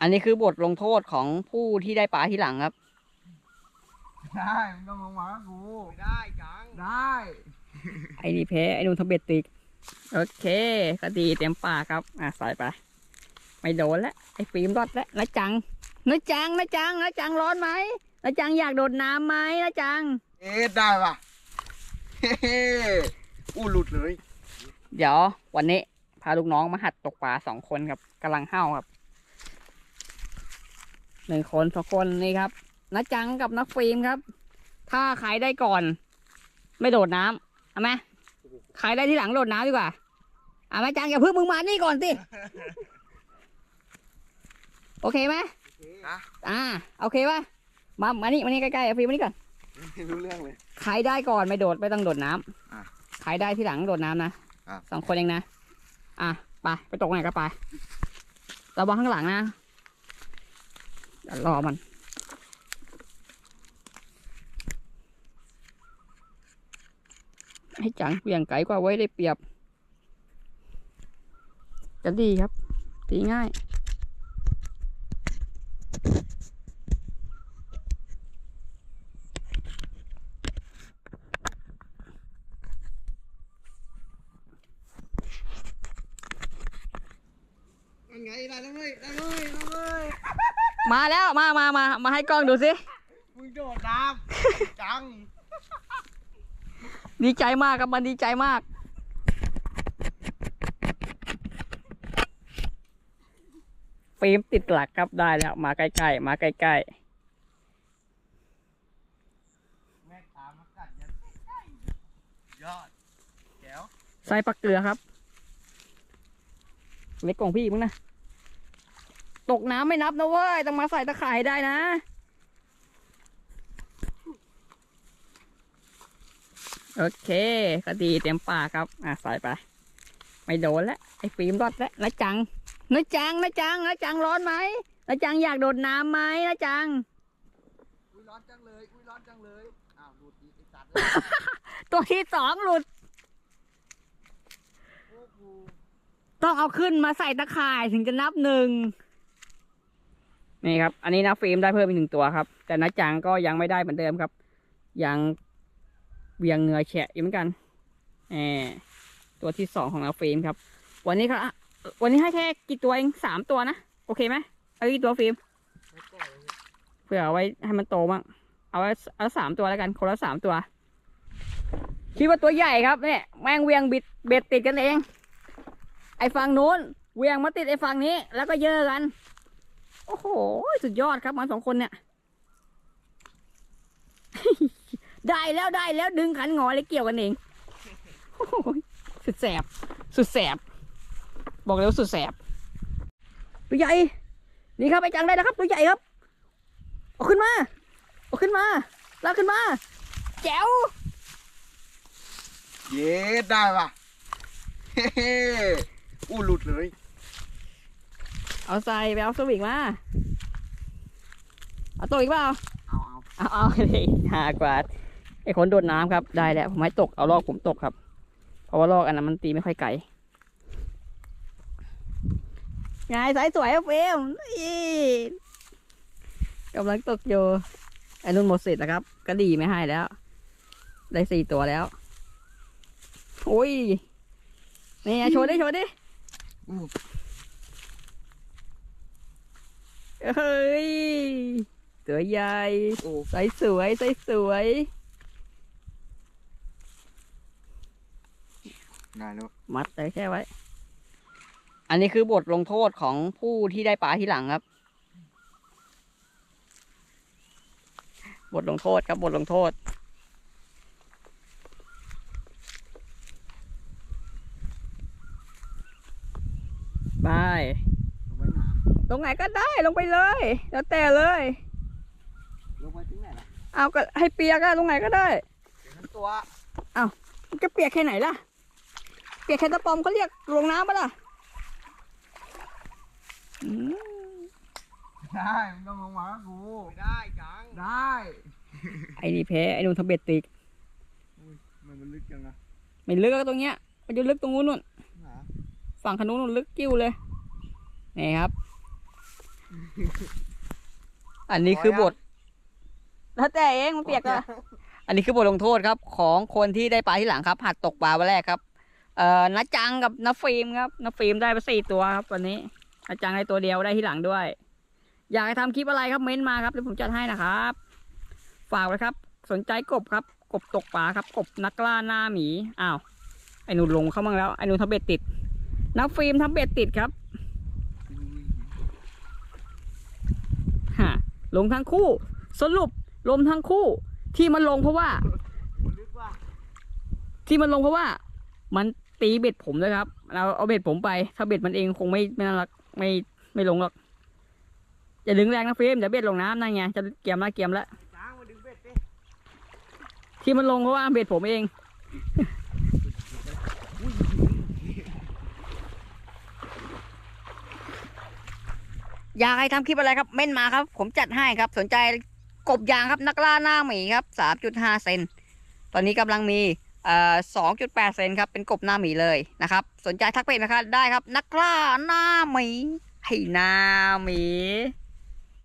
อันนี้คือบทลงโทษของผู้ที่ได้ปลาที่หลังครับ ได้มึงต้องลงมากับกูได้จัง ได้ไอ้นี่แพ้ไอ้นุ่นทำเบ็ดติก โอเคก็ดีเต็มปากครับ อะใส่ไป ไม่โดนแล้วไอ้ฟิล์มรอดแล้วนะจังนะจังนะจังนะจังร้อนไหมนะจังอยากโดดน้ำไหมนะจัง เอ๊ะได้ป่ะเฮ้อู้หลุดเลย เดี๋ยววันนี้พาลูกน้องมาหัดตกปลาสองคนครับกำลังห้าวครับ หนึ่งคนสองคนนี่ครับนะจังกับนักฟิล์มครับ ถ้าใครได้ก่อน ไม่โดดน้ำเอาไหมใครได้ที่หลังโดดน้ำดีกว่าอะนะจังอย่าเพิ่งมึงมานี่ก่อนสิโอเคไหมนะอ่าโอเคป่ะมามานี่มานี่ใกล้ๆเอาฟิล์มมานี่ก่อนไม่รู้เรื่องเลยใครได้ก่อนไม่โดดไม่ต้องโดดน้ำอะใครได้ที่หลังโดดน้ำนะครับสองคนเองนะ อะไปไปตกไหนก็ไป ระวังข้างหลังนะเดี๋ยว รอมัน ให้จังเบี่ยงไกลกว่าไว้ได้เปรียบ จะดีครับ ตีง่ายยังไงได้แล้วเว้ยได้เลยได้ มาแล้วมามามามาให้กล้องดูสิมึงโดดน้ำจัง ดีใจมากครับมันดีใจมาก ฟิล์มติดหลักครับได้แล้ว มาใกล้ๆมาใกล้แม่ตามมากัดยันยอดแก้วๆใส่ปลาเกลือครับ เล็กกว่าพี่มึงนะ ตกน้ำไม่นับนะเว้ย ต้องมาใส่ตะข่ายให้ได้นะ โอเคก็ดีเต็มปากครับ อะใส่ไป ไม่โดนแล้วไอ้ฟิล์มรอดแล้วนะจังนะจังนะจังนะจังร้อนไหมนะจังอยากโดดน้ำไหมนะจัง อุ้ยร้อนจังเลย อุ้ยร้อนจังเลย อ้าวหลุดอีกไอ้สัตว์ตัวที่สองหลุด โอ้โห ต้องเอาขึ้นมาใส่ตะข่ายถึงจะนับหนึ่ง นี่ครับ อันนี้นะฟิล์มได้เพิ่มอีกหนึ่งตัวครับ แต่นะจังก็ยังไม่ได้เหมือนเดิมครับ ยังเวียงเงือแฉะอยู่เหมือนกันแหมตัวที่สองของนะฟิล์มครับ วันนี้ครับวันนี้ให้แค่กี่ตัวเองสามตัวนะ โอเคไหมเอากี่ตัวฟิล์มเลยเพื่อเอาไว้ให้มันโตบ้าง เอาไว้เอาสามตัวแล้วกันคนละสามตัว คิดว่าตัวใหญ่ครับเนี่ยแมงเวียงบิดเบ็ดติดกันเอง ไอ้ฝั่งนู้นเวียงมาติดไอ้ฝั่งนี้ แล้วก็เยอะกัน โอ้โห สุดยอดครับมันสองคนเนี่ย ได้แล้วได้แล้วดึงขันงอเลยเกี่ยวกันเองโอ้โหสุดแสบ สุดแสบ บอกเลยว่าสุดแสบ ตัวใหญ่ นี่ครับไอ้จังได้แล้วครับ ตัวใหญ่ครับเอาขึ้นมาเอาขึ้นมาลากขึ้นมา แจ๋ว เย้ได้ป่ะ เฮ้อู้หลุดเลย เอาใส่ไปเอาสวิงมา เอาตัวอีกเปล่า เอาเอาเอาเอาเลยหากว่าไอ้คนโดดน้ำครับ ได้แล้ว ผมให้ตก เอาลอกผมตกครับ เพราะว่าลอกอันนั้นมันตีไม่ค่อยไกลไงสายสวยอะเฟมกำลังตกอยู่ ไอ้นุ่นหมดสิทธิ์แล้วครับ ก็ดีไม่ให้แล้ว ได้สี่ตัวแล้ว โอ้ยนี่โชว์ดิ โชว์ดิ อู้ เฮ้ย ตัวใหญ่โอ้ใสสวยใสสวยได้แล้วมัดเลยแค่ไว้ อันนี้คือบทลงโทษของผู้ที่ได้ปลาที่หลังครับ บทลงโทษครับบทลงโทษ ไป ลงไปหนา ล งไหนก็ได้ลงไปเลย แล้วแต่เลย ลงไปถึงไหนล่ะเอาก็ให้เปียกอะลงไหนก็ได้ เดี๋ยวทั้งตัวมันจะเปียกแค่ไหนล่ะ เปียกแค่ตะปอมเขาเรียกลงน้ำปะล่ะอืมได้มึงต้องลงมากับกูได้จังได้ไอ้นี่แพ้ไอ้นุ่นทำเบ็ดติกมันมันลึกจังอะไม่ลึกก็ตรงเนี้ย มันจะลึกตรงนู้นนู่นหนาฝั่งขนุนนู่นลึกกิ้วเลย นี่ครับ อันนี้คือบท แล้วแต่เองมันเปียกอะอันนี้คือบทลงโทษครับ ของคนที่ได้ปลาที่หลังครับ หัดตกปลาวันแรกครับ เอ่อนัจังกับนัฟิล์มครับนัฟิล์มได้ไปสี่ตัวครับวันนี้นัจังได้ตัวเดียวได้ที่หลังด้วย อยากให้ทำคลิปอะไรครับเม้นต์มาครับเดี๋ยวผมจัดให้นะครับ ฝากไว้ครับ สนใจกบครับ กบตกปลาครับ กบนักล่าหน้าหมีอ้าวไอ้หนูลงเข้ามั่งแล้วไอ้หนูทำเบ็ดติดนักฟิล์มทำเบ็ดติดครับฮะ ลงทั้งคู่ สรุปลมทั้งคู่ ที่มันลงเพราะว่า ที่มันลงเพราะว่า มันตีเบ็ดผมเลยครับ เราเอาเบ็ดผมไป ถ้าเบ็ดมันเองคงไม่ไม่น่ารักไม่ไม่ลงหรอกอย่าดึงแรงนะฟิล์มเดี๋ยวเบ็ดลงน้ำนั่นไงจะเกียมละเกียมละจ้างมาดึงเบ็ดดิที่มันลงเพราะว่าเบ็ดผมเอง อยากให้ทำคลิปอะไรครับเม่นมาครับ ผมจัดให้ครับ สนใจกบยางครับนักล่าหน้าหมีครับสามจุดห้าเซนตอนนี้กำลังมีเอ่อสองจุดแปดเซนครับเป็นกบหน้าหมีเลยนะครับ สนใจทักเพจนะครับได้ครับ นักล่าหน้าหมีให้หน้าหมี